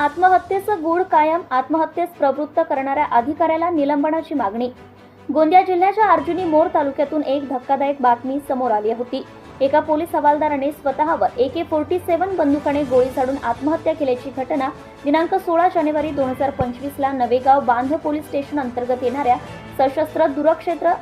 आत्महत्येचं गूढ कायम आत्महत्येस प्रवृत्त करणाऱ्या अधिकाऱ्याला निलंबनाची मागणी. गोंदिया जिल्ह्याच्या अर्जुनी मोर तालुक्यातून एक धक्कादायक बातमी समोर आली होती. एका पोलीस हवालदाराने स्वतःवर ए के फोर्टी सेव्हन बंदुकाने गोळी झाडून आत्महत्या केल्याची घटना दिनांक सोळा जानेवारी दोन हजार पंचवीसला नवेगाव बांध पोलीस स्टेशन अंतर्गत येणाऱ्या सशस्त्र दुरक्षेत्र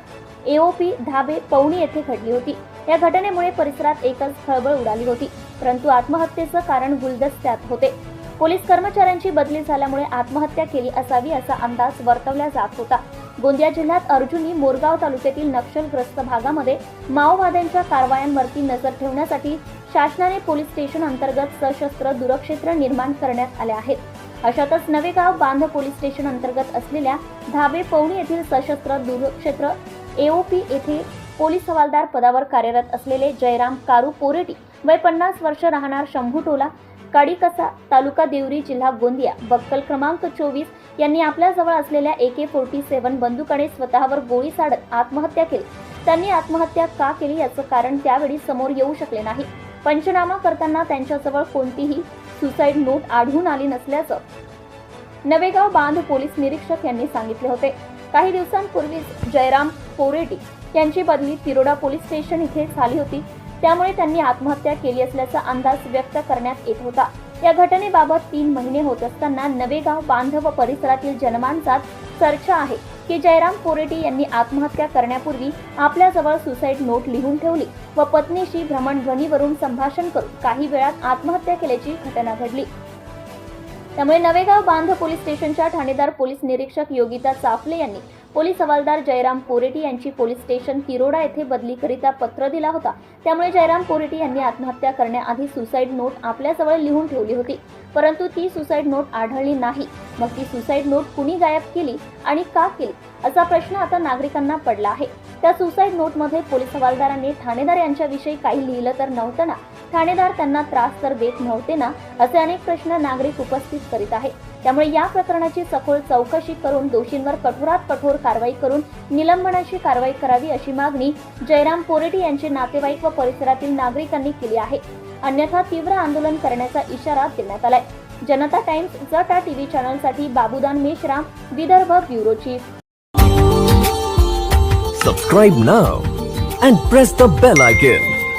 एओपी धाबे पवणी येथे घडली होती. या घटनेमुळे परिसरात एकच खळबळ उडाली होती. परंतु आत्महत्येचं कारण गुलदस्त्यात होते. पोलीस कर्मचाऱ्यांची बदली झाल्यामुळे आत्महत्या केली असावी असा अंदाज वर्तवला जात होता. गोंदिया जिल्ह्यात अर्जुनी मोरगाव तालुक्यातील नक्षलग्रस्त भागामध्ये माओवाद्यांच्या कारवायांवरती नजर ठेवण्यासाठी शासनाने पोलीस स्टेशन अंतर्गत सशस्त्र दुरक्षेत्र निर्माण करण्यात आले आहेत. अशातच नवेगाव बांध पोलीस स्टेशन अंतर्गत असलेल्या धाबे पवणी येथील सशस्त्र दुरक्षेत्र एओपी येथे पोलीस हवालदार पदावर कार्यरत असलेले जयराम कारू पोरेटी वय पन्नास वर्ष राहणार शंभू टोला काडीकसा तालुका देवरी जिल्हा गोंदिया. बक्कल क्रमांक चोवीस यांनी आपल्याजवळ असलेल्या ए के फोर्टी सेव्हन बंदुकाने स्वतःवर गोळी साडत आत्महत्या केली. त्यांनी आत्महत्या का केली याचं कारण त्यावेळी समोर येऊ शकले नाही. पंचनामा करताना त्यांच्याजवळ कोणतीही सुसाईड नोट आढळून आली नसल्याचं नवेगाव बांध पोलीस निरीक्षक यांनी सांगितले होते. काही दिवसांपूर्वीच जयराम कोरेटी यांची बदली तिरोडा पोलीस स्टेशन इथे झाली होती. त्यामुळे त्यांनी आत्महत्या केली असल्याचा अंदाज व्यक्त करण्यात येत होता. या घटनेबाबत तीन महिने होत असताना नवेगाव बांध व परिसरातील जनमानसात चर्चा आहे की जयराम पोरेटी यांनी आत्महत्या करण्यापूर्वी आपल्याजवळ सुसाईड नोट लिहून ठेवली व पत्नीशी भ्रमणध्वनीवरून संभाषण करून काही वेळात आत्महत्या केल्याची घटना घडली. त्यामुळे नवेगाव बांध पोलीस स्टेशनच्या ठाणेदार पोलीस निरीक्षक योगिता चाफले यांनी पोलीस हवालदार जयराम पोरेटी यांची पोलीस स्टेशन तिरोडा येथे बदलीकरिता पत्र दिला होता. त्यामुळे जयराम पोरेटी यांनी आत्महत्या करण्याआधी सुसाईड नोट आपल्याजवळ लिहून ठेवली होती. परंतु ती सुसाईड नोट आढळली नाही. मग ती सुसाईड नोट कुणी गायब केली आणि का केली असा प्रश्न आता नागरिकांना पडला आहे. त्या सुसाईड नोटमध्ये पोलीस हवालदारांनी ठाणेदार यांच्याविषयी काही लिहिलं तर नव्हतं ना? ठाणेदार त्यांना त्रास तर देत नव्हते ना असे अनेक प्रश्न नागरिक उपस्थित करीत आहे त्यामुळे या प्रकरणाची सखोल चौकशी करून दोषींवर कठोरात कठोर कारवाई करून निलंबनाची कारवाई करावी अशी मागणी जयराम पोरेटी यांचे नातेवाईक व परिसरातील नागरिकांनी केली आहे. अन्यथा तीव्र आंदोलन करण्याचा इशारा देण्यात आलाय. जनता टाइम्स जटा टीव्ही चॅनलसाठी Babudan Meshram Vidarbha bureau chief. Subscribe now and press the bell icon.